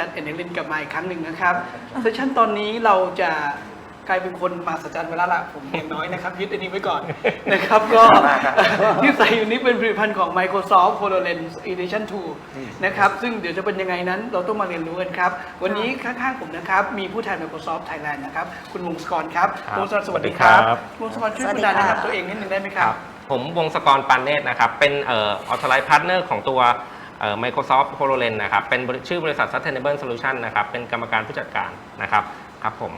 จันเอเนลินกลับมาอีกครั้งหนึ่งนะครับเซสชั่นตอนนี้เราจะกลายเป็นคนมาสัจจันเวลาละผมอย่างน้อยนะครับ ยึดอันนี้ไว้ก่อนนะครับก็ที่ใส่อยู่นี้เป็นผลิตภัณฑ์ของ Microsoft HoloLens Edition 2 นะครับซึ่งเดี๋ยวจะเป็นยังไงนั้นเราต้องมาเรียนรู้กันครับ วันนี้ข้างๆผมนะครับ มีผู้แทน Microsoft Thailand นะครับ คุณวงศกรครับครับวงศกรสวัสดีครับสวัสดีครับวงศกรช่วยสวัสคุดีณดาแนะค่ะนำตัวเองนิดนึงได้ไหมครับ ผมวงศกรปันเนตนะครับเป็นเอ่อ authorized partner ของตัว Microsoft HoloLens นะครับ เป็นบริชื่อบริษัท Sustainable Solution นะครับ เป็นกรรมการผู้จัดการนะครับ ครับผม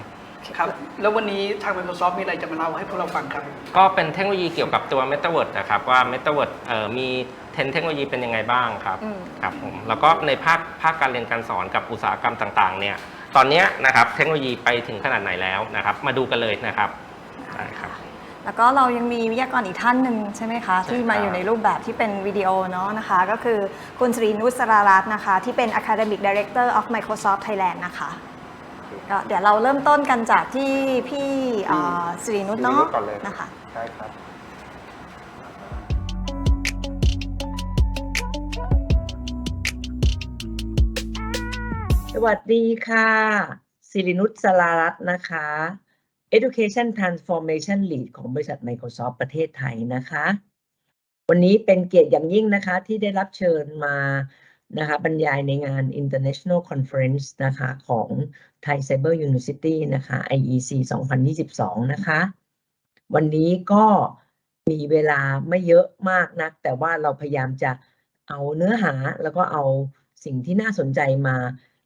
ครับ แล้ววันนี้ทาง Microsoft มีอะไรจะมาเล่าให้พวกเราฟังครับ ก็เป็นเทคโนโลยีเกี่ยวกับตัว Metaverse นะครับ ว่า Metaverse เอ่อมีเทรนด์เทคโนโลยีเป็นยังไงบ้างครับอืมครับผม แล้วก็ในภาคภาคการเรียนการสอนกับอุตสาหกรรมต่างๆ เนี่ย ตอนเนี้ยนะครับ เทคโนโลยีไปถึงขนาดไหนแล้วนะครับ มาดูกันเลยนะครับ ได้ครับ แล้วก็เรายังมีวิทยากรอีกท่านหนึ่งใช่ไหมคะ ที่มาอยู่ในรูปแบบที่เป็นวิดีโอเนาะนะคะ ก็คือคุณสรีนุชสรารัตน์นะคะ ที่เป็น Academic Director of Microsoft Thailand นะคะก็เดี๋ยวเราเริ่มต้นกันจากที่พี่เอ่อสรีนุชเนาะสรีนุชก่อนเลยนะคะใช่ครับสวัสดีค่ะสิรินุชสลารัตน์นะคะ Education Transformation Lead ของบริษัท Microsoft ประเทศไทยนะคะ วันนี้เป็นเกียรติอย่างยิ่งนะคะที่ได้รับเชิญมานะคะบรรยายในงาน International Conference นะคะของ Thai Cyber University นะคะ IEC 2022 นะคะ วันนี้ก็มีเวลาไม่เยอะมากนัก แต่ว่าเราพยายามจะเอาเนื้อหาแล้วก็เอาสิ่งที่น่าสนใจมา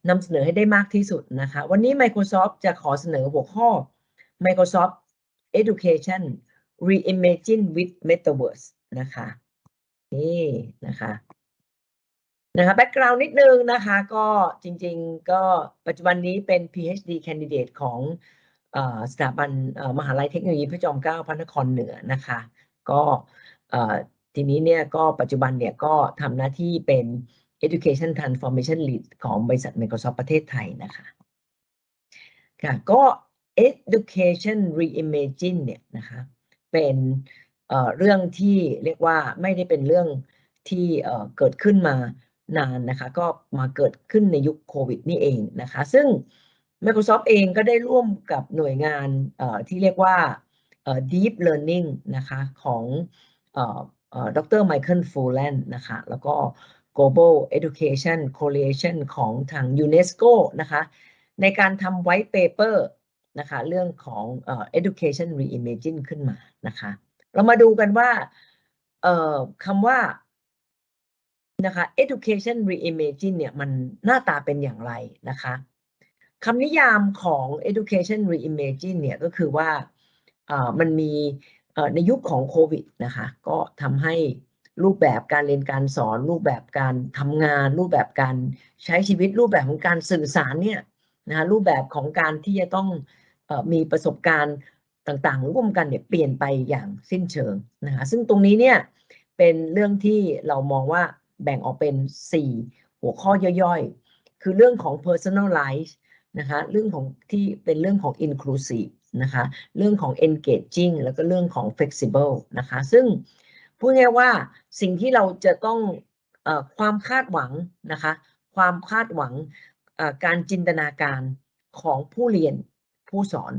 นำเสนอให้ได้มากที่สุดนะคะ วันนี้ Microsoft จะขอเสนอหัวข้อ Microsoft Education Reimagine with Metaverse นะคะนี่นะคะนะคะแบ็กกราวน์นิดนึงนะคะ ก็จริงๆ ก็ปัจจุบันนี้เป็น PhD candidate ของอสถาบันมหาลัยเทคโนโลยีพระจอมเกล้าพระนครเหนือนะคะ ก็ทีนี้เนี่ยก็ปัจจุบันเนี่ยก็ทำหน้าที่เป็น Education Transformation Lead ของบริษัท Microsoft ประเทศไทยนะคะค่ะก็ Education Reimagine เนี่ยนะคะเป็นเเรื่องที่เรียกว่าไม่ได้เป็นเรื่องที่เเกิดขึ้นมานานนะคะก็มาเกิดขึ้นในยุคโควิดนี่เองนะคะซึ่ง Microsoft เองก็ได้ร่วมกับหน่วยงานที่เรียกว่า Deep Learning นะคะของดรไมเคิลฟูแลนนะคะแล้วก็ Global Education Coalition ของทาง UNESCO นะคะในการทำ white paper นะคะเรื่องของ education reimagine ขึ้นมานะคะ เรามาดูกันว่าคำว่านะคะ education reimagine เนี่ยมันหน้าตาเป็นอย่างไรนะคะคำนิยามของ education reimagine เนี่ยก็คือว่ามันมีในยุคของโควิดนะคะก็ทำให้รูปแบบการเรียนการสอน รูปแบบการทำงาน รูปแบบการใช้ชีวิตรูปแบบของการสื่อสารเนี่ยนะคะรูปแบบของการที่จะต้อง มีประสบการณ์ต่างๆ ร่วมกันเนี่ยเปลี่ยนไปอย่างสิ้นเชิงนะคะซึ่งตรงนี้เนี่ยเป็นเรื่องที่เรามองว่าแบ่งออกเป็น 4 หัวข้อย่อยๆ คือเรื่องของ personalize นะคะเรื่องของที่เป็นเรื่องของ inclusive นะคะเรื่องของ engaging แล้วก็เรื่องของ flexible นะคะซึ่งพูดง่ายว่าสิ่งที่เราจะต้องอความคาดหวังนะคะความคาดหวังการจินตนาการของผู้เรียน ผู้สอน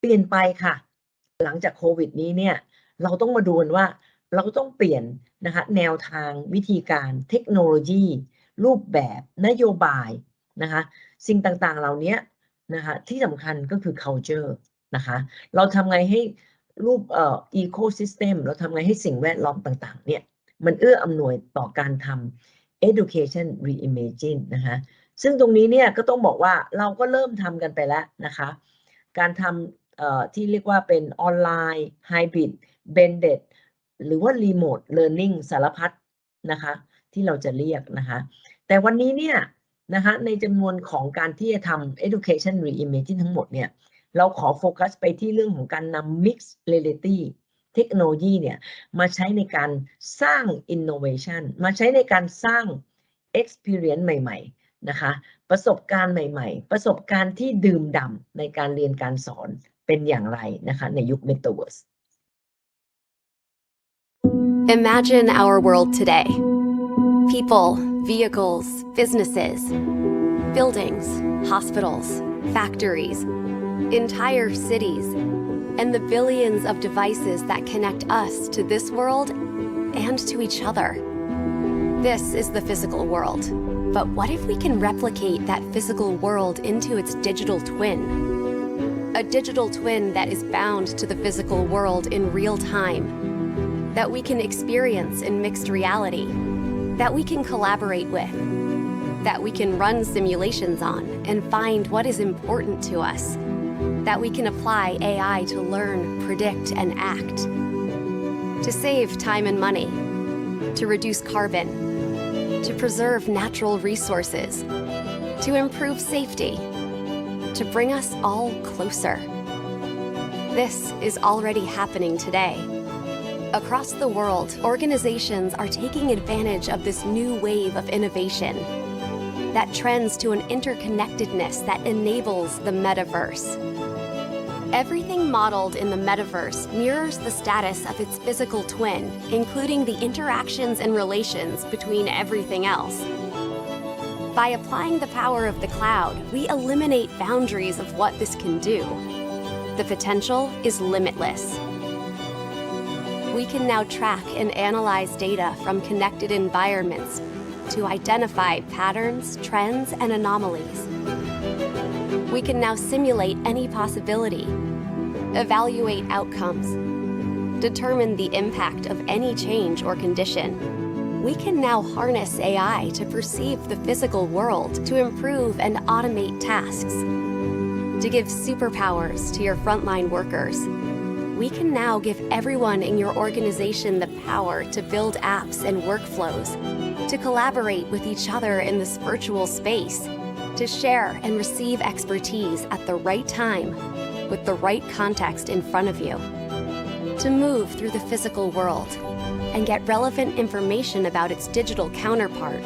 เปลี่ยนไปค่ะ หลังจากโควิดนี้เนี่ยเราต้องมาดูกันว่าเราต้องเปลี่ยนนะคะแนวทางวิธีการเทคโนโลยี รูปแบบนโยบายนะคะสิ่งต่างๆเหล่านี้นะคะที่สำคัญก็คือ culture นะคะเราทำไงให้รูปเอ่อ ecosystem เราทำไงให้สิ่งแวดล้อมต่างๆเนี่ยมันเอื้ออำนวยต่อการทำ education reimagine นะคะซึ่งตรงนี้เนี่ยก็ต้องบอกว่าเราก็เริ่มทำกันไปแล้วนะคะ การทำที่เรียกว่าเป็นออนไลน์ไฮบริดเบนเด d หรือว่ารีโมทเ a ิร์น n ิ g สารพัดนะคะ ที่เราจะเรียกนะคะ แต่วันนี้เนี่ยนะคะในจำนวนของการที่จะทำ education reimagine ทั้งหมดเนี่ยเราขอโฟกัสไปที่เรื่องของการนำ mixed reality เทคโนโลยีเนี่ยมาใช้ในการสร้าง innovation มาใช้ในการสร้าง experience ใหม่ๆ นะคะ ประสบการณ์ใหม่ ๆ ประสบการณ์ที่ดื่มด่ำในการเรียนการสอนเป็นอย่างไรนะคะในยุค Metaverse Imagine our world today people, vehicles, businesses. Buildings, hospitals, factories, entire cities, and the billions of devices that connect us to this world and to each other. This is the physical world. But what if we can replicate that physical world into its digital twin? A digital twin that is bound to the physical world in real time, that we can experience in mixed reality, that we can collaborate with, that we can run simulations on and find what is important to us, that we can apply AI to learn, predict, and act, to save time and money, to reduce carbon, to preserve natural resources, to improve safety, to bring us all closer. This is already happening today. Across the world, organizations are taking advantage of this new wave of innovation that trends to an interconnectedness that enables the metaverse. Everything modeled in the metaverse mirrors the status of its physical twin, including the interactions and relations between everything else. By applying the power of the cloud, we eliminate boundaries of what this can do. The potential is limitless. We can now track and analyze data from connected environments to identify patterns, trends, and anomalies. We can now simulate any possibility, evaluate outcomes, determine the impact of any change or condition. We can now harness AI to perceive the physical world to improve and automate tasks, to give superpowers to your frontline workers. We can now give everyone in your organization the power to build apps and workflows, to collaborate with each other in this virtual space, to share and receive expertise at the right time with the right context in front of you, to move through the physical world and get relevant information about its digital counterpart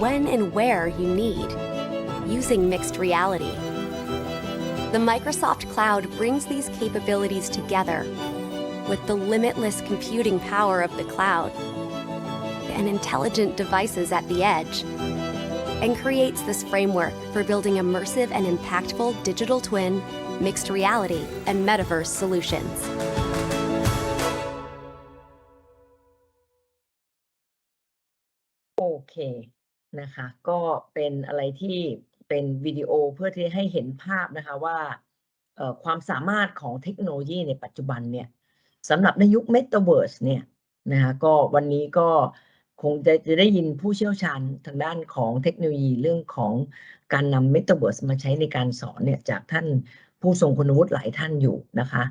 when and where you need, using mixed reality. The Microsoft Cloud brings these capabilities together with the limitless computing power of the cloud and intelligent devices at the edge, and creates this framework for building immersive and impactful digital twin, mixed reality, and metaverse solutions. โอเคนะคะก็เป็นอะไรที่เป็นวิดีโอเพื่อที่ให้เห็นภาพนะคะว่าความสามารถของเทคโนโลยีในปัจจุบันเนี่ยสำหรับในยุค Metaverse เนี่ยนะคะก็วันนี้ก็คงจะจะได้ยินผู้เชี่ยวชาญทางด้านของเทคโนโลยีเรื่องของการนำ Metaverse มาใช้ในการสอนเนี่ยจากท่าน ผู้ทรงคุณวุฒิหลายท่านอยู่นะคะ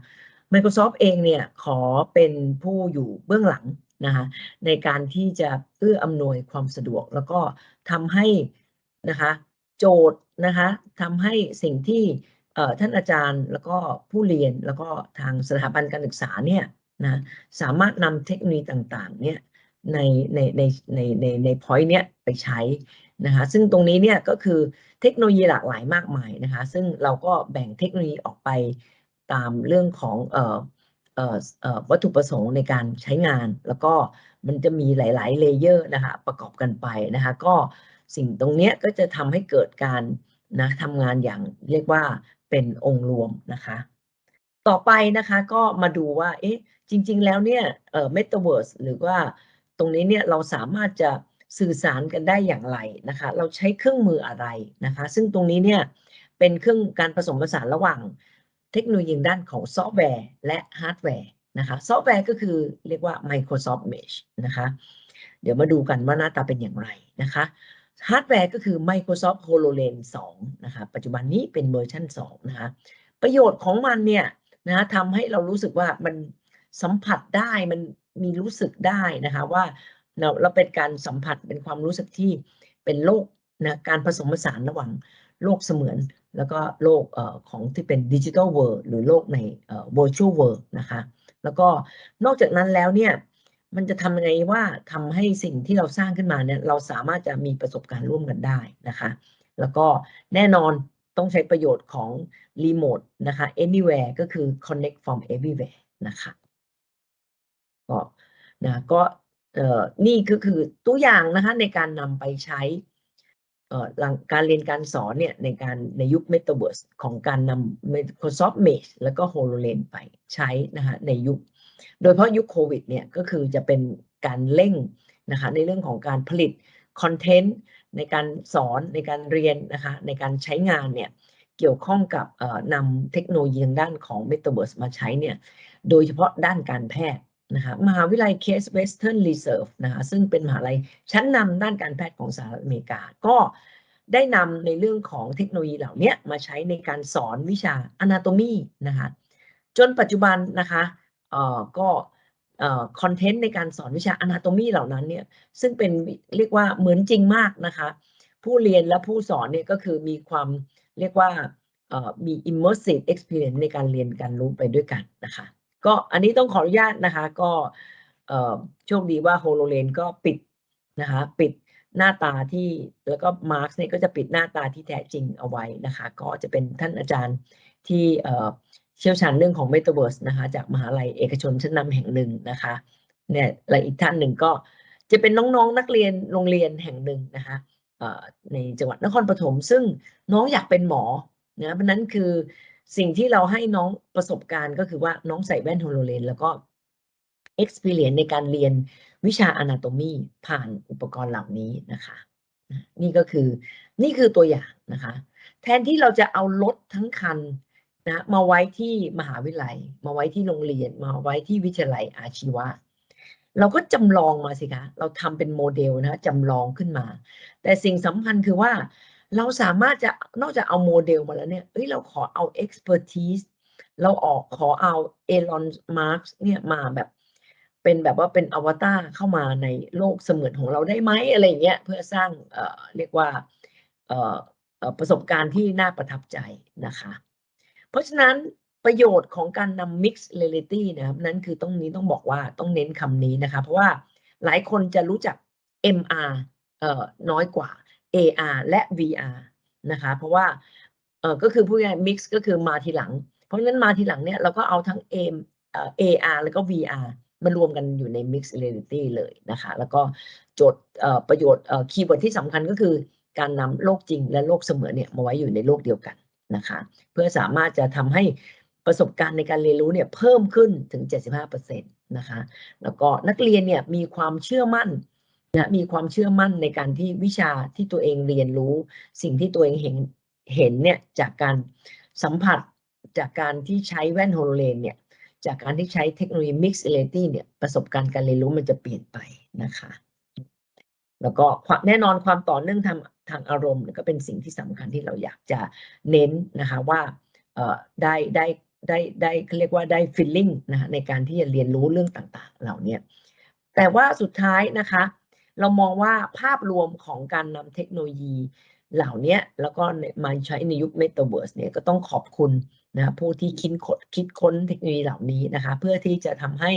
Microsoft เองเนี่ยขอเป็นผู้อยู่เบื้องหลังนะคะในการที่จะเอื้ออำนวยความสะดวก แล้วก็ทำให้นะคะโจทย์นะคะทำให้สิ่งที่ท่านอาจารย์แล้วก็ผู้เรียนแล้วก็ทางสถาบันการศึกษาเนี่ยนะสามารถนำเทคโนโลยีต่างๆเนี่ย ในในในในในใน point เนี้ยไปใช้นะคะซึ่งตรงนี้เนี่ยก็คือเทคโนโลยีหลากหลายมากมายนะคะซึ่งเราก็แบ่งเทคโนโลยีออกไปตามเรื่องของเอ่อเอ่อเอ่อวัตถุประสงค์ในการใช้งาน แล้วก็มันจะมีหลาย ๆ เลเยอร์นะคะประกอบกันไปนะคะก็สิ่งตรงเนี้ยก็จะทำให้เกิดการนะทำงานอย่างเรียกว่าเป็นองค์รวมนะคะต่อไปนะคะก็มาดูว่าเอ๊ะจริง ๆ แล้วเนี่ยเอ่อ Metaverse หรือว่า ตรงนี้เนี่ยเราสามารถจะสื่อสารกันได้อย่างไรนะคะ เราใช้เครื่องมืออะไรนะคะ ซึ่งตรงนี้เนี่ยเป็นเครื่องการผสมผสานระหว่างเทคโนโลยีด้านของซอฟต์แวร์และฮาร์ดแวร์นะคะซอฟต์แวร์ก็คือเรียกว่า Microsoft Mesh นะคะ เดี๋ยวมาดูกันว่าหน้าตาเป็นอย่างไรนะคะฮาร์ดแวร์ก็คือ Microsoft HoloLens 2 นะคะ ปัจจุบันนี้เป็นเวอร์ชัน2 นะคะ ประโยชน์ของมันเนี่ยนะทำให้เรารู้สึกว่ามันสัมผัสได้มัน มีรู้สึกได้นะคะว่าเราเราเป็นการสัมผัสเป็นความรู้สึกที่เป็นโลกนะการผสมผสานระหว่างโลกเสมือน แล้วก็โลกอของที่เป็นดิจิทัลเวิร์หรือโลกในเอ่อ virtual world นะคะแล้วก็นอกจากนั้นแล้วเนี่ยมันจะทำยังไงว่าทำให้สิ่งที่เราสร้างขึ้นมาเนี่ยเราสามารถจะมีประสบการณ์ร่วมกันได้นะคะแล้วก็แน่นอนต้องใช้ประโยชน์ของรีโมทนะคะ anywhere ก็คือ connect from everywhere นะคะ ก็นะก็เอ่อนี่ก็คือตัวอย่างนะคะในการนำไปใช้เอ่อหลังการเรียนการสอนเนี่ยในการในยุค Metaverse ของการนำ Microsoft Mesh แล้วก็ HoloLens ไปใช้นะคะในยุค โดยเฉพาะยุคโควิดเนี่ยก็คือจะเป็นการเร่งนะคะในเรื่องของการผลิตคอนเทนต์ในการสอนในการเรียนนะคะในการใช้งานเนี่ยเกี่ยวข้องกับนำเทคโนโลยีทางด้านของ Metaverse มาใช้เนี่ยโดยเฉพาะด้านการแพทย์ นะคะมหาวิทยาลัย Case Western Reserve นะคะซึ่งเป็นมหาลัยชั้นนำด้านการแพทย์ของสหรัฐอเมริกา ก็ได้นำในเรื่องของเทคโนโลยีเหล่านี้มาใช้ในการสอนวิชา Anatomy นะคะจนปัจจุบันนะคะเอ่อก็คอนเทนต์ในการสอนวิชา Anatomy เหล่านั้นเนี่ยซึ่งเป็นเรียกว่าเหมือนจริงมากนะคะผู้เรียนและผู้สอนเนี่ยก็คือมีความเรียกว่ามี immersive experience ในการเรียนการรู้ไปด้วยกันนะคะ ก็อันนี้ต้องขออนุญาตนะคะ ก็โชคดีว่า HoloLens ก็ปิดนะคะ ปิดหน้าตาที่แล้วก็ Mark เนี่ยก็จะปิดหน้าตาที่แท้จริงเอาไว้นะคะ ก็จะเป็นท่านอาจารย์ที่เชี่ยวชาญเรื่องของ Metaverse นะคะ จากมหาลัยเอกชนชั้นนำแห่งหนึ่งนะคะเนี่ยและอีกท่านหนึ่งก็จะเป็นน้องๆนักเรียนโรงเรียนแห่งหนึ่งนะคะในจังหวัดนครปฐมซึ่งน้องอยากเป็นหมอนะเพราะนั้นคือ สิ่งที่เราให้น้องประสบการณ์ก็คือว่าน้องใส่แว่นโฮโลเลนแล้วก็ experience ในการเรียนวิชา anatomy ผ่านอุปกรณ์เหล่านี้นะคะอะนี่ก็คือนี่คือตัวอย่างนะคะ แทนที่เราจะเอารถทั้งคันนะมาไว้ที่มหาวิทยาลัย มาไว้ที่โรงเรียน มาไว้ที่วิทยาลัยอาชีวะ เราก็จำลองมาสิคะ เราทำเป็นโมเดลนะจำลองขึ้นมา แต่สิ่งสำคัญคือว่า เราสามารถจะนอกจากเอาโมเดลมาแล้วเนี่ยเอ้ยเราขอเอา expertise เราออกขอเอาเอลอนมาร์กเนี่ยมาแบบเป็นแบบว่าเป็นอวตารเข้ามาในโลกเสมือนของเราได้ไหมอะไรเงี้ยเพื่อสร้างเอ่อเรียกว่าเอ่ออประสบการณ์ที่น่าประทับใจนะคะ เพราะฉะนั้นประโยชน์ของการนำ mixed reality นะครับนั่นคือต้องนี้ต้องบอกว่าต้องเน้นคำนี้นะคะ เพราะว่าหลายคนจะรู้จัก MR เอ่อน้อยกว่า AR และ VR นะคะเพราะว่าเออก็คือพูดง่ายๆ mix ก็คือมาทีหลัง เพราะฉะนั้นมาทีหลังเนี่ยเราก็เอาทั้ง M AR แล้วก็ VR มารวมกันอยู่ใน mixed reality เลยนะคะ แล้วก็โจทย์ประโยชน์คีย์เวิร์ดที่สำคัญก็คือการนำโลกจริงและโลกเสมือนเนี่ยมาไว้อยู่ในโลกเดียวกันนะคะ เพื่อสามารถจะทำให้ประสบการณ์ในการเรียนรู้เนี่ยเพิ่มขึ้นถึง 75%นะคะ แล้วก็นักเรียนเนี่ยมีความเชื่อมั่น นะมีความเชื่อมั่นในการที่วิชาที่ตัวเองเรียนรู้ สิ่งที่ตัวเองเห็นเห็นเนี่ยจากการสัมผัสจากการที่ใช้แว่นโฮโลเลนเนี่ยจากการที่ใช้เทคโนโลยี Mixed Reality เนี่ยประสบการณ์การเรียนรู้มันจะเปลี่ยนไปนะคะ แล้วก็ความแน่นอนความต่อเนื่องทางทางอารมณ์ก็เป็นสิ่งที่สำคัญที่เราอยากจะเน้นนะคะว่าได้ได้ได้ได้เขาเรียกว่าได้ feeling นะคะในการที่จะเรียนรู้เรื่องต่างๆ เหล่านี้แต่ว่าสุดท้ายนะคะ เรามองว่าภาพรวมของการนำเทคโนโลยีเหล่านี้แล้วก็มาใช้ในยุค Metaverse เนี่ยก็ต้องขอบคุณนะผู้ที่คิดค้นคิดค้นเทคโนโลยีเหล่านี้นะคะ เพื่อที่จะทำให้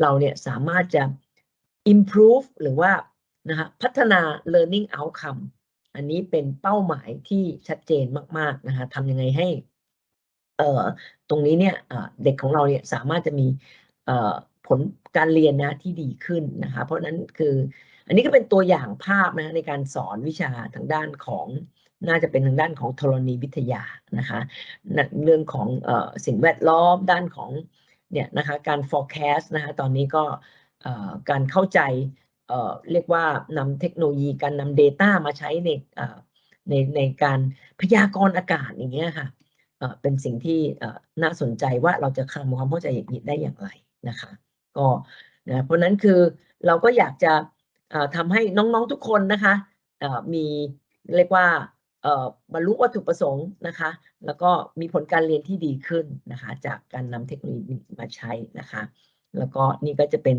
เราเนี่ยสามารถจะ improve หรือว่านะคะพัฒนา learning outcome อันนี้เป็นเป้าหมายที่ชัดเจนมาก ๆ นะคะทำยังไงให้เอ่อตรงนี้เนี่ยเอ่อเด็กของเราเนี่ยสามารถจะมีเอ่อ ผลการเรียนนะที่ดีขึ้นนะคะ เพราะนั้นคืออันนี้ก็เป็นตัวอย่างภาพนะในการสอนวิชาทางด้านของน่าจะเป็นทางด้านของธรณีวิทยานะคะเรื่องของออสิ่งแวดล้อมด้านของเนี่ยนะคะการ forecast นะคะตอนนี้ก็การเข้าใจเเรียกว่านำเทคโนโลยีการนำ Data มาใช้ในในในการพยากรณ์อากาศอย่างเงี้ยค่ะเป็นสิ่งที่น่าสนใจว่าเราจะทำความเข้าใจอย่างนี้ได้อย่างไรนะคะ ก็นะเพราะนั้นคือเราก็อยากจะทำให้น้องๆทุกคนนะคะมีเรียกว่าบรรลุวัตถุประสงค์นะคะ แล้วก็มีผลการเรียนที่ดีขึ้นนะคะ จากการนำเทคโนโลยีมาใช้นะคะ แล้วก็นี่ก็จะเป็น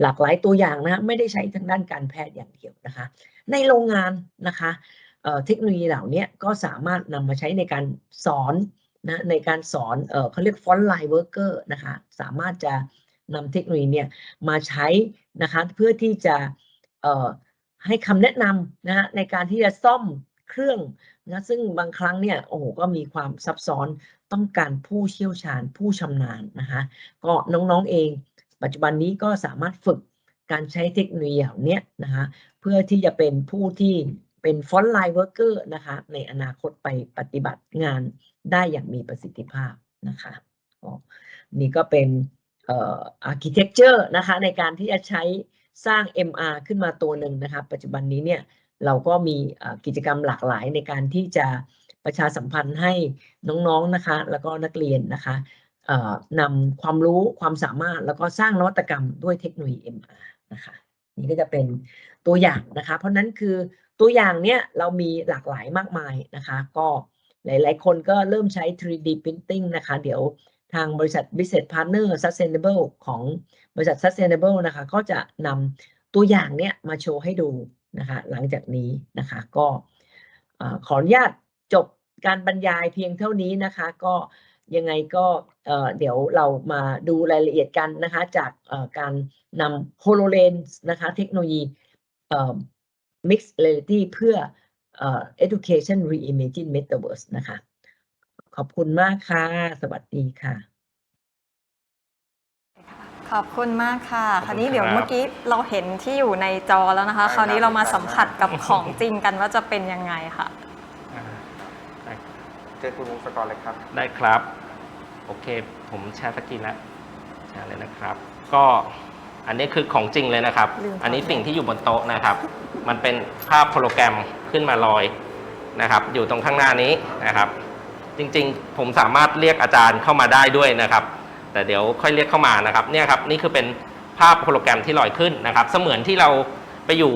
หลากหลายตัวอย่างนะไม่ได้ใช้ทางด้านการแพทย์อย่างเดียวนะคะ ในโรงงานนะคะเเทคโนโลยีเหล่านี้ก็สามารถนำมาใช้ในการสอนนะในการสอนเอเขาเรียกฟอนต์ไลน์เวิร์กเกอร์นะคะ สามารถจะ นำเทคโนโลยีเนี่ยมาใช้นะคะเพื่อที่จะให้คำแนะนำนะฮะในการที่จะซ่อมเครื่องนะซึ่งบางครั้งเนี่ยโอ้โหก็มีความซับซ้อนต้องการผู้เชี่ยวชาญผู้ชำนาญนะคะก็น้องๆเอง ปัจจุบันนี้ก็สามารถฝึกการใช้เทคโนโลยีเหล่านี้นะคะเพื่อที่จะเป็นผู้ที่เป็นฟอนต์ไลน์เวิร์กเกอร์นะคะในอนาคตไปปฏิบัติงานได้อย่างมีประสิทธิภาพนะคะนี่ก็เป็น อ่อ architecture นะคะในการที่จะใช้สร้าง MR ขึ้นมาตัวหนึ่งนะคะปัจจุบันนี้เนี่ยเราก็มีกิจกรรมหลากหลายในการที่จะประชาสัมพันธ์ให้น้องๆนะคะ แล้วก็นักเรียนนะคะนำความรู้ความสามารถแล้วก็สร้างนวัตกรรมด้วยเทคโนโลยี MR นะคะนี่ก็จะเป็นตัวอย่างนะคะ เพราะฉะนั้นคือตัวอย่างเนี้ยเรามีหลากหลายมากมายนะคะ ก็หลายๆ คนก็เริ่มใช้ 3D printing นะคะ เดี๋ยว ทางบริษัท Business Partner Sustainable ของบริษัท Sustainable นะคะ ก็จะนำตัวอย่างเนี้ยมาโชว์ให้ดูนะคะ หลังจากนี้นะคะ ก็ขออนุญาตจบการบรรยายเพียงเท่านี้นะคะ ก็ยังไงก็เดี๋ยวเรามาดูรายละเอียดกันนะคะ จากการนำ HoloLens นะคะ เทคโนโลยี Mixed Reality เพื่อเอ่อ Education Reimagine Metaverse นะคะ ขอบคุณมากค่ะ สวัสดีค่ะ ขอบคุณมากค่ะขอบคุณคราวนี้เดี๋ยวครับเมื่อกี้เราเห็นที่อยู่ในจอแล้วนะคะได้คราวนี้ครับเรามาสัมผัสกับของจริงกันว่าจะเป็นยังไงค่ะอ่าได้เจอคุณวงศกรเลยครับ ได้ครับ โอเค ผมแชร์สกรีนแล้วแชร์เลยนะครับ ก็อันนี้คือของจริงเลยนะครับ ลืมถอดอันนี้สิ่งที่อยู่บนโต๊ะนะครับ มันเป็นภาพโฮโลแกรมขึ้นมาลอยนะครับ อยู่ตรงข้างหน้านี้นะครับ จริงๆ ผมสามารถเรียกอาจารย์เข้ามาได้ด้วยนะครับ แต่เดี๋ยวค่อยเรียกเข้ามานะครับเนี่ยครับนี่คือเป็นภาพโฮโลแกรมที่ลอยขึ้นนะครับ เสมือนที่เราไปอยู่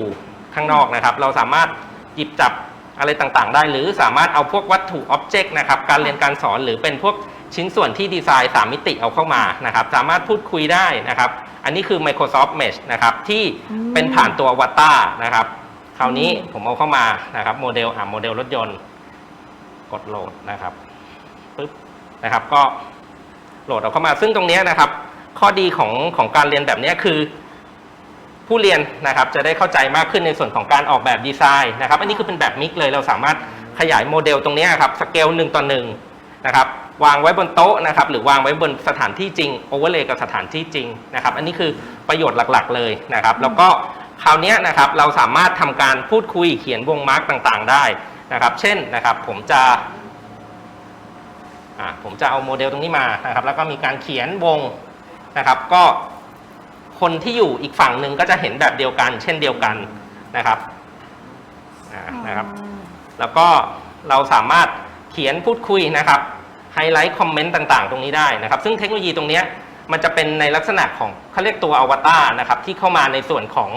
ข้างนอกนะครับ เราสามารถหยิบจับอะไรต่างๆ ได้ หรือสามารถเอาพวกวัตถุอ็อบเจกต์นะครับการเรียนการสอนหรือเป็นพวกชิ้นส่วนที่ดีไซน์สามมิติเอาเข้ามานะครับ สามารถพูดคุยได้นะครับ อันนี้คือ Microsoft Mesh นะครับที่เป็นผ่านตัววัตตานะครับ คราวนี้ผมเอาเข้ามานะครับโมเดลอ่าโมเดลรถยนต์ กดโหลดนะครับ ปึ๊บนะครับ ก็โหลดเอาเข้ามา ซึ่งตรงนี้นะครับ ข้อดีของของการเรียนแบบนี้คือ ผู้เรียนนะครับ จะได้เข้าใจมากขึ้นในส่วนของการออกแบบดีไซน์นะครับ อันนี้คือเป็นแบบมิกเลยเราสามารถขยายโมเดลตรงนี้ครับสเกลหนึ่งต่อหนึ่งนะครับวางไว้บนโต๊ะนะครับ หรือวางไว้บนสถานที่จริงโอเวอร์เลย์กับสถานที่จริงนะครับ อันนี้คือประโยชน์หลักๆ เลยนะครับ แล้วก็คราวนี้นะครับเราสามารถทำการพูดคุยเขียนวงมาร์กต่างๆ ได้นะครับ เช่นนะครับ ผมจะ อ่าผมจะเอาโมเดลตรงนี้มานะครับ แล้วก็มีการเขียนวงนะครับ ก็คนที่อยู่อีกฝั่งหนึ่งก็จะเห็นแบบเดียวกัน เช่นเดียวกันนะครับอ่านะครับ แล้วก็เราสามารถเขียนพูดคุยนะครับไฮไลท์คอมเมนต์ต่างๆ ตรงนี้ได้นะครับ ซึ่งเทคโนโลยีตรงเนี้ยมันจะเป็นในลักษณะของเขาเรียกตัวอวตารนะครับ ที่เข้ามาในส่วนของ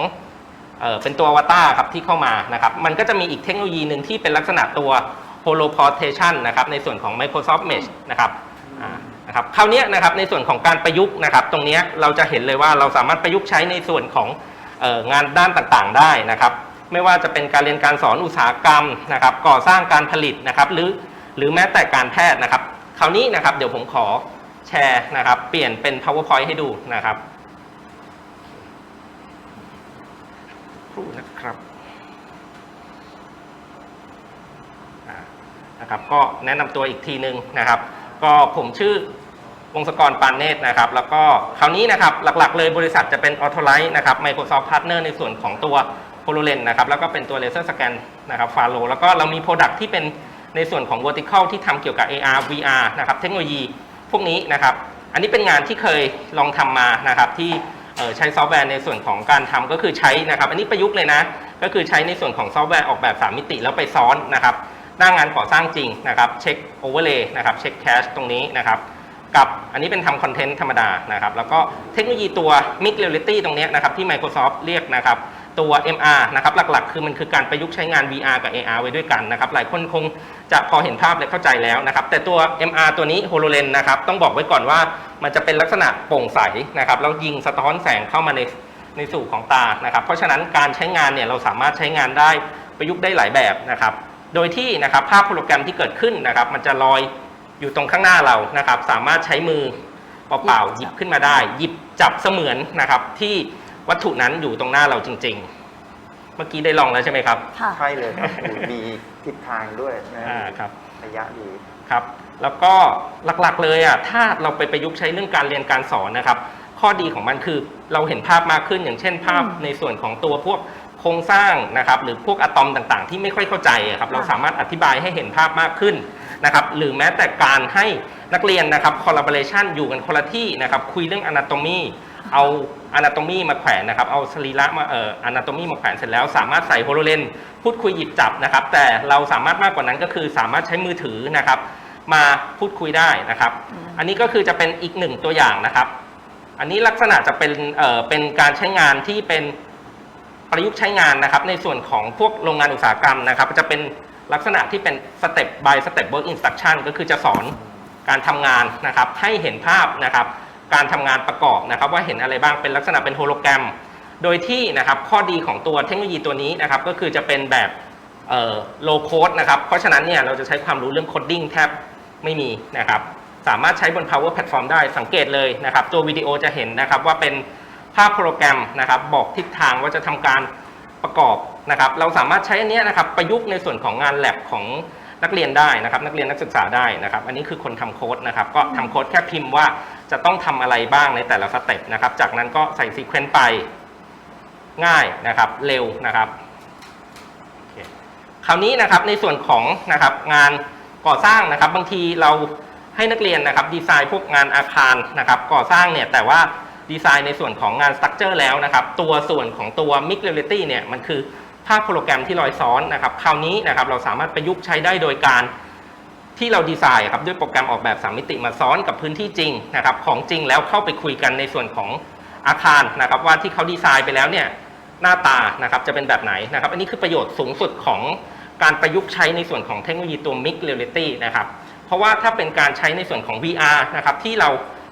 เอ่อเป็นตัวอวตารครับที่เข้ามานะครับ มันก็จะมีอีกเทคโนโลยีหนึ่งที่เป็นลักษณะตัว holoportation นะครับในส่วนของ Microsoft Mesh นะครับนะครับคราวนี้นะครับในส่วนของการประยุกต์นะครับ ตรงนี้เราจะเห็นเลยว่าเราสามารถประยุกต์ใช้ในส่วนของงานด้านต่างๆ ได้นะครับ ไม่ว่าจะเป็นการเรียนการสอนอุตสาหกรรมนะครับ ก่อสร้างการผลิตนะครับหรือหรือแม้แต่การแพทย์นะครับ คราวนี้นะครับเดี๋ยวผมขอแชร์นะครับ เปลี่ยนเป็น powerpoint ให้ดูนะครับครู่นะครับ อ่า นะครับก็แนะนำตัวอีกทีหนึ่งนะครับ ก็ผมชื่อวงศกรปานเนตรนะครับ แล้วก็คราวนี้นะครับหลักๆ เลยบริษัทจะเป็น a u t o l i t e นะครับ Microsoft Partner ในส่วนของตัว h o l o l e n นะครับแล้วก็เป็นตัว Laser Scan นนะครับ f a r o แล้วก็เรามี Product ที่เป็นในส่วนของ Vertical ที่ทำเกี่ยวกับ AR VR นะครับเทคโนโลยีพวกนี้นะครับ อันนี้เป็นงานที่เคยลองทำมานะครับที่ใช้ซอฟต์แวร์ในส่วนของการทำก็คือใช้นะครับ อันนี้ประยุกต์เลยนะ ก็คือใช้ในส่วนของซอฟต์แวร์ออกแบบ 3 มิติแล้วไปซ้อนนะครับ หน้างานก่อสร้างจริงนะครับเช็คโอเวอร์เลย์นะครับเช็คแคชตรงนี้นะครับกับอันนี้เป็นทำคอนเทนต์ธรรมดานะครับแล้วก็เทคโนโลยีตัว Mix Reality ตรงนี้นะครับที่ Microsoft เรียกนะครับตัว MR นะครับหลักๆ คือมันคือการประยุกต์ใช้งาน VR กับ AR ไว้ด้วยกันนะครับหลายคนคงจะพอเห็นภาพและเข้าใจแล้วนะครับแต่ตัว MR ตัวนี้ HoloLens นะครับต้องบอกไว้ก่อนว่ามันจะเป็นลักษณะโปร่งใสนะครับแล้วยิงสะท้อนแสงเข้ามาในในสู่ของตานะครับเพราะฉะนั้นการใช้งานเนี่ยเราสามารถใช้งานได้ประยุกต์ได้หลายแบบนะครับ โดยที่นะครับภาพโปรแกรมที่เกิดขึ้นนะครับ มันจะลอยอยู่ตรงข้างหน้าเรานะครับ สามารถใช้มือเปล่าๆหยิบขึ้นมาได้ หยิบจับเสมือนนะครับ ที่วัตถุนั้นอยู่ตรงหน้าเราจริง ๆ เมื่อกี้ได้ลองแล้วใช่ไหมครับค่ะใช่เลยครับโอ้โหมีทิศทางด้วยนะอ่าครับระยะดีครับ แล้วก็หลักๆเลยอะถ้าเราไปประยุกต์ใช้เรื่องการเรียนการสอนนะครับ ข้อดีของมันคือเราเห็นภาพมากขึ้นอย่างเช่นภาพในส่วนของตัวพวก โครงสร้างนะครับหรือพวกอะตอมต่างๆ ที่ไม่ค่อยเข้าใจอะครับเราสามารถอธิบายให้เห็นภาพมากขึ้นนะครับหรือแม้แต่การให้นักเรียนนะครับ collaboration อยู่กันคนละที่นะครับคุยเรื่อง anatomy เอา anatomy มาแขวนนะครับเอาสรีระมาเอ่อ anatomy มาแขวนเสร็จแล้ว สามารถใส่โฮโลเลนพูดคุยหยิบจับนะครับ แต่เราสามารถมากกว่านั้นก็คือสามารถใช้มือถือนะครับ มาพูดคุยได้นะครับ อันนี้ก็คือจะเป็นอีกหนึ่งตัวอย่างนะครับ อันนี้ลักษณะจะเป็นเอ่อเป็นการใช้งานที่เป็น ประยุกต์ใช้งานนะครับ ในส่วนของพวกโรงงานอุตสาหกรรมนะครับ จะเป็นลักษณะที่เป็น step by step work instruction ก็คือจะสอนการทำงานนะครับ ให้เห็นภาพนะครับ การทำงานประกอบนะครับ ว่าเห็นอะไรบ้างเป็นลักษณะเป็นโฮโลแกรม โดยที่นะครับข้อดีของตัวเทคโนโลยีตัวนี้นะครับ ก็คือจะเป็นแบบโลโคดนะครับ เพราะฉะนั้นเนี่ยเราจะใช้ความรู้เรื่องโคดดิ้งแทบไม่มีนะครับ สามารถใช้บน Power Platform ได้สังเกตเลยนะครับ ตัววิดีโอจะเห็นนะครับว่าเป็น ภาพโปรแกรมนะครับ บอกทิศทางว่าจะทำการประกอบนะครับ เราสามารถใช้อันเนี้ยนะครับประยุกต์ในส่วนของงานแลบของนักเรียนได้นะครับ นักเรียนนักศึกษาได้นะครับ อันนี้คือคนทำโค้ดนะครับ ก็ทำโค้ดแค่พิมพ์ว่าจะต้องทำอะไรบ้างในแต่ละสเต็ปนะครับ จากนั้นก็ใส่ซีเควนต์ไปง่ายนะครับ เร็วนะครับคคราวนี้นะครับในส่วนของนะครับงานก่อสร้างนะครับ บางทีเราให้นักเรียนนะครับดีไซน์พวกงานอาคารนะครับ ก่อสร้างเนี่ยแต่ว่า ดีไซน์ในส่วนของงานสตั๊กเจอร์แล้วนะครับ ตัวส่วนของตัว Mix Reality เนี่ยมันคือภาพโปรแกรมที่ลอยซ้อนนะครับ คราวนี้นะครับเราสามารถประยุกต์ใช้ได้โดยการที่เราดีไซน์ครับด้วยโปรแกรมออกแบบสามมิติมาซ้อนกับพื้นที่จริงนะครับของจริงแล้วเข้าไปคุยกันในส่วนของอาคารนะครับ ว่าที่เขาดีไซน์ไปแล้วเนี่ยหน้าตานะครับจะเป็นแบบไหนนะครับ อันนี้คือประโยชน์สูงสุดของการประยุกต์ใช้ในส่วนของเทคโนโลยีตัว Mix Reality นะครับ เพราะว่าถ้าเป็นการใช้ในส่วนของ VR นะครับที่เรา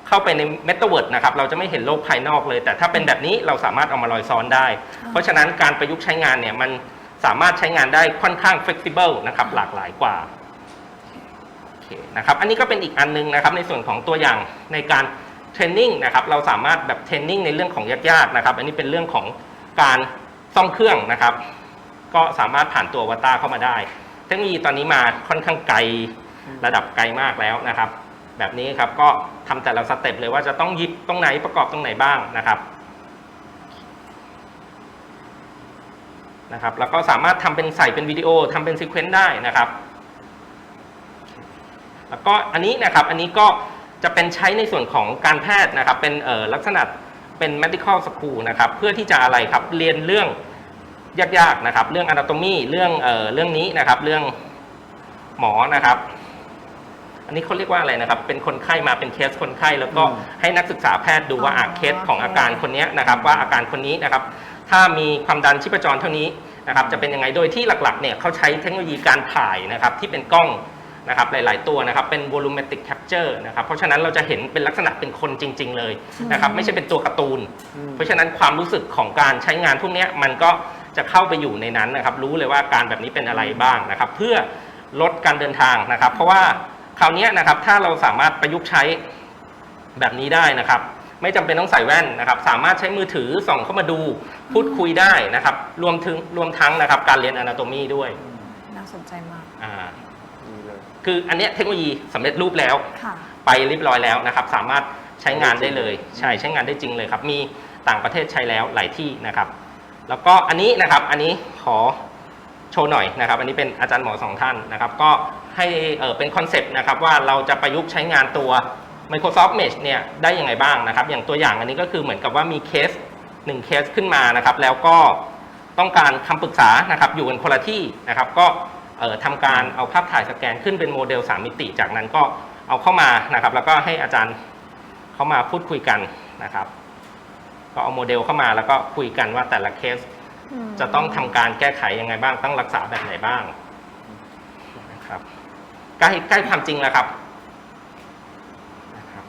เข้าไปใน Metaverse นะครับเราจะไม่เห็นโลกภายนอกเลย แต่ถ้าเป็นแบบนี้เราสามารถเอามาลอยซ้อนได้ เพราะฉะนั้นการประยุกต์ใช้งานเนี่ยมันสามารถใช้งานได้ค่อนข้าง flexible นะครับหลากหลายกว่าโอเคนะครับอันนี้ก็เป็นอีกอันนึงนะครับในส่วนของตัวอย่างในการเทรนนิ่งนะครับเราสามารถแบบเทรนนิ่งในเรื่องของยากๆนะครับอันนี้เป็นเรื่องของการซ่อมเครื่องนะครับ ก็สามารถผ่านตัววาต้าเข้ามาได้ เทคโนโลยีตอนนี้มาค่อนข้างไกลระดับไกลมากแล้วนะครับ แบบนี้ครับก็ ทำแต่ละสเต็ปเลยว่าจะต้องหยิบตรงไหนประกอบตรงไหนบ้างนะครับนะครับ แล้วก็สามารถทำเป็นใส่เป็นวิดีโอทำเป็นซีเควนต์ได้นะครับ แล้วก็อันนี้นะครับอันนี้ก็จะเป็นใช้ในส่วนของการแพทย์นะครับ เป็นเอ่อลักษณะเป็น medical school นะครับ เพื่อที่จะอะไรครับเรียนเรื่องยากๆนะครับ เรื่อง anatomy เรื่องเออเรื่องนี้นะครับ เรื่องหมอนะครับ อันนี้เขาเรียกว่าอะไรนะครับ เป็นคนไข้มาเป็นเคสคนไข้แล้วก็ให้นักศึกษาแพทย์ดูว่าอ๋ออาเคสของอาการคนเนี้ยนะครับ ว่าอาการคนนี้นะครับ ถ้ามีความดันชีพจรเท่านี้นะครับจะเป็นยังไงโดยที่หลักๆเนี่ยเขาใช้เทคโนโลยีการถ่ายนะครับที่เป็นกล้องนะครับหลาย ๆ ตัวนะครับเป็น volumetric capture นะครับเพราะฉะนั้นเราจะเห็นเป็นลักษณะเป็นคนจริง ๆ เลยนะครับไม่ใช่เป็นตัวการ์ตูน เพราะฉะนั้นความรู้สึกของการใช้งานพวกเนี้ยมันก็จะเข้าไปอยู่ในนั้นนะครับรู้เลยว่าการแบบนี้เป็นอะไรบ้างนะครับ เพื่อลดการเดินทางนะครับ เพราะว่า คราวเนี้ยนะครับถ้าเราสามารถประยุกต์ใช้แบบนี้ได้นะครับ ไม่จำเป็นต้องใส่แว่นนะครับ สามารถใช้มือถือส่องเข้ามาดูพูดคุยได้นะครับ รวมถึงรวมทั้งนะครับ การเรียน anatomy ด้วยน่าสนใจมากอ่าดีเลยคืออันเนี้ยเทคโนโลยีสำเร็จรูปแล้วค่ะไปเรียบร้อยแล้วนะครับ สามารถใช้งานได้เลย ใช่ใช้งานได้จริงเลยครับ มีต่างประเทศใช้แล้วหลายที่นะครับ แล้วก็อันนี้นะครับอันนี้ขอ โชว์หน่อยนะครับ อันนี้เป็นอาจารย์หมอสองท่านนะครับ ก็ให้เป็นคอนเซปต์นะครับว่าเราจะประยุกต์ใช้งานตัว Microsoft Mesh เนี่ยได้ยังไงบ้างนะครับ อย่างตัวอย่างอันนี้ก็คือเหมือนกับว่ามีเคสหนึ่งเคสขึ้นมานะครับ แล้วก็ต้องการคำปรึกษานะครับ อยู่กันคนละที่นะครับ ก็ทำการเอาภาพถ่ายสแกนขึ้นเป็นโมเดล 3 มิติ จากนั้นก็เอาเข้ามานะครับ แล้วก็ให้อาจารย์เข้ามาพูดคุยกันนะครับ ก็เอาโมเดลเข้ามาแล้วก็คุยกันว่าแต่ละเคส จะต้องทำการแก้ไขยังไงบ้าง ต้องรักษาแบบไหนบ้างนะครับใกล้ใกล้ความจริงแล้วครับนะครับ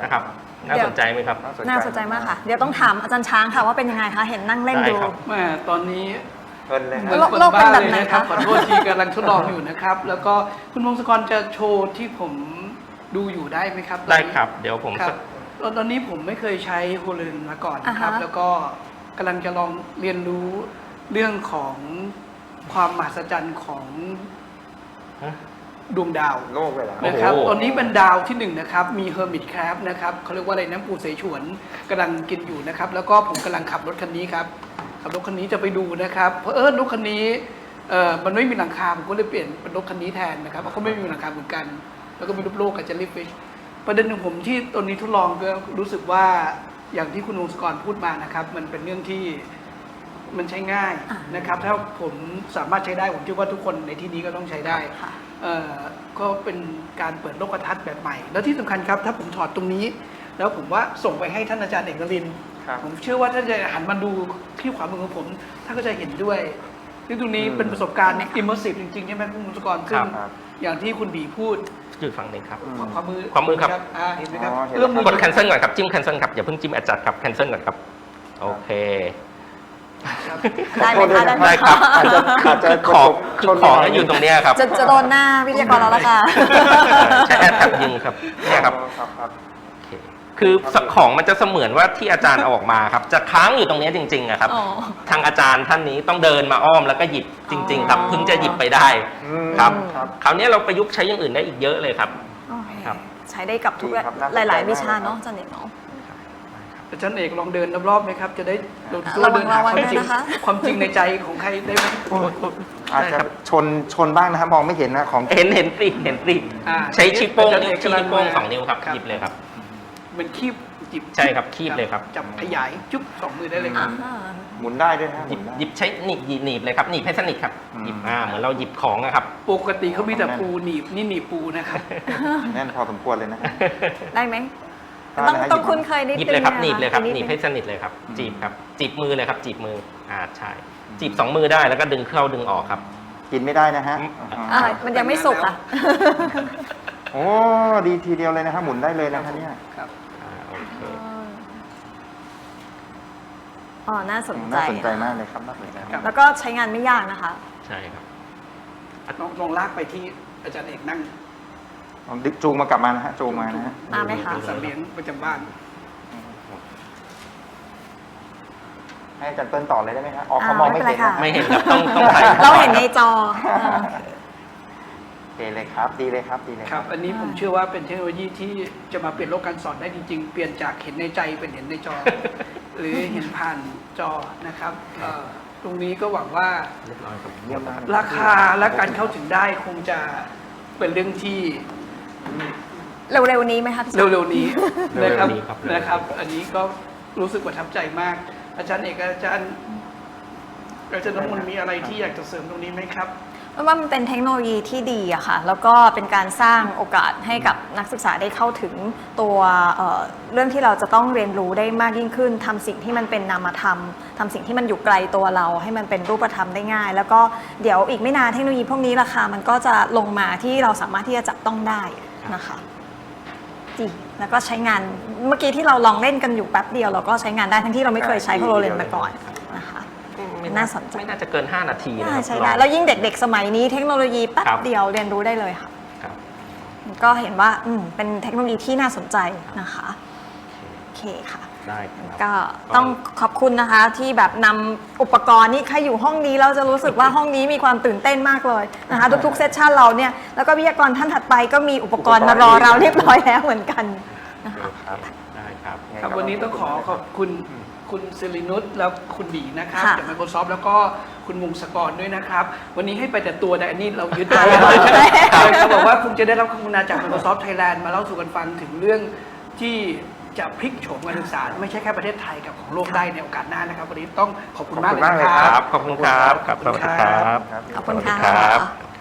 นะครับ น่าสนใจไหมครับ น่าสนใจมากค่ะ เดี๋ยวต้องถามอาจารย์ช้างค่ะว่าเป็นยังไงคะเห็นนั่งเล่นได้ดูครับแม่ตอนนี้เงินเลยเหคมืรัอบนคนโลกเป็นบ้าแบบเลยไหนนะครับคะขอโทษทีกำลังทดลองอยู่นะครับ แล้วก็คุณวงศกรจะโชว์ที่ผมดูอยู่ได้ไหมครับ ได้ครับ เดี๋ยวผมครัสับกตอนตอนนี้ผมไม่เคยใช้โฮลินมาก่อนนะครับอ่าฮะแล้วก็ กำลังจะลองเรียนรู้เรื่องของความมหัศจรรย์ของฮะดวงดาวโลกเลยเหรอโอ้โหนะครับตอนนี้เป็นดาวที่หนึ่งนะครับมีเฮอร์มิตแครบนะครับเขาเรียกว่าอะไรน้ำปูเสฉวนกำลังกินอยู่นะครับ แล้วก็ผมกำลังขับรถคันนี้ครับขับรถคันนี้จะไปดูนะครับเพราะเออรถคันนี้เออมันไม่มีหลังคาผมก็เลยเปลี่ยนเป็นรถคันนี้แทนนะครับเพราะเขาไม่มีหลังคาเหมือนกัน แล้วก็มีรูปโลกกับเจลลี่ฟิชประเด็นของผมที่ตอนนี้ทดลองก็รู้สึกว่า อย่างที่คุณวงศกรพูดมานะครับ มันเป็นเรื่องที่มันใช้ง่ายอ่านนะครับ ถ้าผมสามารถใช้ได้ผมเชื่อว่าทุกคนในที่นี้ก็ต้องใช้ได้ค่ะเอ่อก็เป็นการเปิดโลกทัศน์แบบใหม่ แล้วที่สำคัญครับ ถ้าผมถอดตรงนี้ แล้วผมว่าส่งไปให้ท่านอาจารย์เอกนรินทร์ครับผมเชื่อว่าท่านจะหันมาดูที่ขวามือของผมท่านก็จะเห็นด้วย ซึ่งตรงนี้เป็นประสบการณ์ immersive จริงๆใช่ไหมคุณมุสกรซึ่งครับ อย่างที่คุณบีพูดอยู่ฝั่งนี้ครับอืมขวามือขวามือครับ อ่าเห็นไหมครับอ๋อเห็นแล้ว เอื้อมมือกด cancel ก่อนครับจิ้ม cancel ครับอย่าเพิ่งจิ้ม adjust ครับ cancel ก่อนครับ โอเค ครับ ได้ไหมคะได้ไหมได้ครับอาจจะอาจจะของคือของก็อยู่ตรงเนี้ยครับจะจะโดนหน้าวิทยากรแล้วล่ะค่ะ ใช้แอดแท็บยิงครับเนี่ยครับ ครับ ครับโอเคคือของมันจะเสมือนว่าที่อาจารย์เอาออกมาครับ จะค้างอยู่ตรงเนี้ยจริงๆอะครับ อ๋อ ทางอาจารย์ท่านนี้ต้องเดินมาอ้อมแล้วก็หยิบจริง ๆ ครับอ๋อเพิ่งจะหยิบไปได้อืมครับ ครับ คราวนี้เราประยุกต์ใช้อย่างอื่นได้อีกเยอะเลยครับ โอเคครับ ใช้ได้กับทุกดีครับน่าสนหใจลาย ๆ วิชามากเลยครับเนาะอาจันเอกเนาะ อาจารย์เอกลองเดินรอบๆไหมครับ จะได้เราระวังเดินหาระวังความจริงด้วยนะคะ ความจริงในใจของใครได้ไหมอาจจะชนชนบ้างนะครับมองไม่เห็นนะของ เห็นเห็นสิเห็นสิอ่าใช้ชี้โป้งอาจารย์นิ้วเอกชี้กำลันิ้วโป้งมาสองนิ้วครับครับ หยิบเลยครับ เหมันคีบจิบใช่ครับคีบเลยครับ จับขยายจุ๊บสองมือได้เลยคอ่ารับหมุนได้ด้วยนะหหยิมุบนได้ หยิบใช้หนีบหยิบหนีบเลยครับหนีบให้สนิทครับอืม หยิบอ่าเหมือนเราหยิบของอะครับ ปกติเขามีแต่ปูหนีบนี่หนีบปูนะครับ แน่นพอสมควรเลยนะได้ไหมได้ต้องนะฮะต้องหยิบคุ้นเคยนิดหยิบนึงเลยครับะะหนีบเลยครับนิดหนีบนึงให้สนิทเลยครับอืมจีบครับ จีบมือเลยครับ จีบมืออ่าใช่จีบสองมือได้แล้วก็ดึงเข้าดึงออกครับ กินไม่ได้นะฮะอืมอ๋ออ่ามันยังไม่สุกอะ โอ้ดีทีเดียวเลยนะครับหมุนได้เลยนะครับเนี่ย ครับ อ่าโอเค อ๋อ น่าสนใจน่าสนใจมากเลยครับน่าสนใจครัมากบแล้วก็ใช้งานไม่ยากนะคะ ใช่ครับลองลองลากไปที่อาจารย์เอกนั่งลองดึงจูงมากลับมานะฮะจูงมานะฮะมาไหมคะ สัตว์เลี้ยงประจำบ้าน ให้อาจารย์เปิ้ลต่อเลยได้ไหมฮะอ๋ออ่าเขามองไม่ไม่เห็นเป็นไรค่ะนะ ไม่เห็นครับต้องต้องถ่าย เราเห็นในจออ่าโอ เคเลยครับ ดีเลยครับ ดีเลยครับ อันนี้ผมเชื่อว่าเป็นเทคโนโลยีที่จะมาเปลี่ยนโลกการสอนได้จริง ๆ เปลี่ยนจากเห็นในใจเป็นเห็นในจอ หรือเห็นผ่านจอนะครับเอ่อตรงนี้ก็หวังว่า เรียบร้อยครับเยี่ยมมากราคาและการเข้าถึงได้คงจะเป็นเรื่องที่เร็วๆนี้ไหมคะพี่เร็วๆนี้นะครับเร็วๆนี้ครับนะครับ อันนี้ก็รู้สึกประทับใจมาก อาจารย์เอกอาจารย์อาจารย์น้ำมนต์มีอะไรที่อยากจะเสริมตรงนี้ไหมครับ ว่ามันเป็นเทคโนโลยีที่ดีอะค่ะ แล้วก็เป็นการสร้างโอกาสให้กับนักศึกษาได้เข้าถึงตัวเเรื่องที่เราจะต้องเรียนรู้ได้มากยิ่งขึ้นทำสิ่งที่มันเป็นนามธรรมทำสิ่งที่มันอยู่ไกลตัวเรา ให้มันเป็นรูปธรรมได้ง่าย แล้วก็เดี๋ยวอีกไม่นานเทคโนโลยีพวกนี้ราคามันก็จะลงมาที่เราสามารถที่จะจับต้องได้นะคะดีแล้วก็ใช้งานเมื่อกี้ที่เราลองเล่นกันอยู่แป๊บเดียว เราก็ใช้งานได้ทั้งที่เราไม่เคยใช้ HoloLens มาก่อน นะคะน่าสนใจไม่น่าจะเกิน 5 นาทีนะน่าครับ ใช้ได้แล้วยิ่งเด็ก ๆ สมัยนี้เทคโนโลยีแป๊บครับ เดียวเรียนรู้ได้เลยค่ะ ครับ ก็เห็นว่าอืมเป็นเทคโนโลยีที่น่าสนใจนะคะโอเคค่ะ ได้ครับ ก็ต้องขอบคุณนะคะที่แบบนำอุปกรณ์นี่ใครอยู่ห้องนี้เราจะรู้สึกว่าห้องนี้มีความตื่นเต้นมากเลยนะคะทุกๆเซสชันเราเนี่ยแล้วก็วิทยากรท่านถัดไปก็มีอุปกรณ์มารอเราเรียบร้อยแล้วเหมือนกันนะคะครับได้ครับ ครับวันนี้ต้องขอขอบคุณ คุณสิรินุชแล้วคุณบีนะครับค่ะจาก Microsoft แล้วก็คุณวงศกรด้วยนะครับ วันนี้ให้ไปแต่ตัวแต่อันนี้เรายึดอ่าไว้โอเคเขาบอกว่าคุณจะได้รับคำกรุณาจาก Microsoft Thailand มาเล่าสู่กันฟังถึงเรื่องที่จะพลิกโฉมการศึกษา ไม่ใช่แค่ประเทศไทยกับของโลกได้ในโอกาสหน้านะครับ วันนี้ต้องขอบคุณมากเลยนะคขอบคุณมากเลยครัรับครับ ขอบคุณครับครับขอบคุณสวัสดีครับครับขอบคุณสวัสดีค่ะรับ